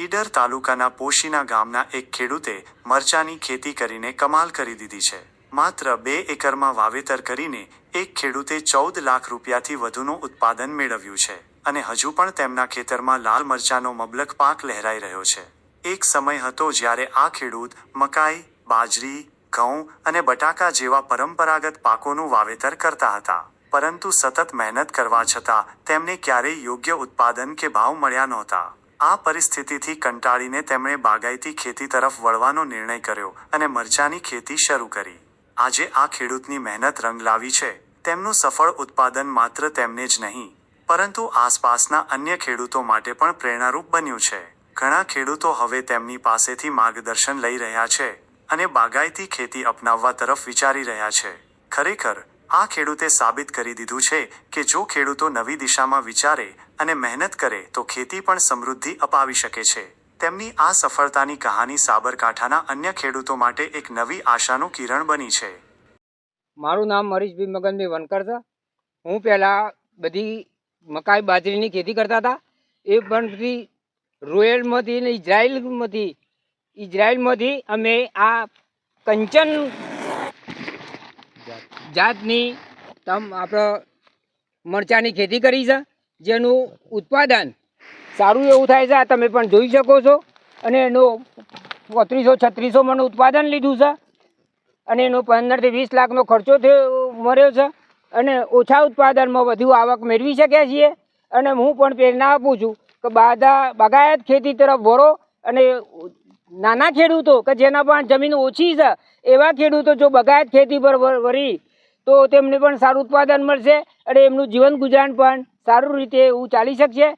ઈડર તાલુકાના પોશીના ગામના એક ખેડૂતે મરચાની ખેતી કરીને કમાલ કરી દીધી છે. માત્ર બે એકરમાં વાવેતર કરીને એક ખેડૂતે ચૌદ લાખ રૂપિયાથી વધુનું ઉત્પાદન મેળવ્યું છે અને હજુ પણ તેમના ખેતરમાં લાલ મરચાનો મબલક પાક લહેરાઈ રહ્યો છે. એક સમય હતો જ્યારે આ ખેડૂત મકાઈ, બાજરી, ઘઉં અને બટાકા જેવા પરંપરાગત પાકોનું વાવેતર કરતા હતા. પરંતુ સતત મહેનત કરવા છતાં તેમને ક્યારેય યોગ્ય ઉત્પાદન કે ભાવ મળ્યા નહોતા. આ પરિસ્થિતિથી કંટાળીને તેમણે બાગાયતી ખેતી તરફ વળવાનો નિર્ણય કર્યો અને મરચાની ખેતી શરૂ કરી. આજે આ ખેડૂતની મહેનત રંગ લાવી છે. તેમનું સફળ ઉત્પાદન માત્ર તેમને જ નહીં, પરંતુ આસપાસના અન્ય ખેડૂતો માટે પણ પ્રેરણારૂપ બન્યું છે. ઘણા ખેડૂતો હવે તેમની પાસેથી માર્ગદર્શન લઈ રહ્યા છે અને બાગાયતી ખેતી અપનાવવા તરફ વિચારી રહ્યા છે. ખરેખર, આ ખેડૂતે સાબિત કરી દીધું છે કે જો ખેડૂતો નવી દિશામાં વિચારે અને મહેનત કરે તો ખેતી પણ સમૃદ્ધિ અપાવી શકે છે. તેમની આ સફળતાની કહાની સાબરકાંઠાના અન્ય ખેડૂતો માટે એક નવી આશાનું કિરણ બની છે. મારું નામ હરીશભાઈ મગનભાઈ વનકર છે. હું પહેલાં બધી મકાઈ બાજરીની ખેતી કરતા હતા. એ પણ બધી રોયલમાંથી ને ઇઝરાયલમાંથી ઇઝરાયલમાંથી અમે આ કંચન જાતની, તમ આપણે મરચાંની ખેતી કરી છે. જેનું ઉત્પાદન સારું એવું થાય છે, આ તમે પણ જોઈ શકો છો. અને એનું બત્રીસો છત્રીસો મણનું ઉત્પાદન લીધું છે. અને એનો પંદરથી વીસ લાખનો ખર્ચો થયો, મળ્યો છે. અને ઓછા ઉત્પાદનમાં વધુ આવક મેળવી શક્યા છીએ. અને હું પણ પ્રેરણા આપું છું કે બાધા બાગાયત ખેતી તરફ વળો. અને નાના ખેડૂતો કે જેના પણ જમીન ઓછી છે, એવા ખેડૂતો જો બગાયત ખેતી પર વળી તો તેમને પણ સારું ઉત્પાદન મળશે. અને એમનું જીવન ગુજરાન પણ સારું રીતે એવું ચાલી શકશે.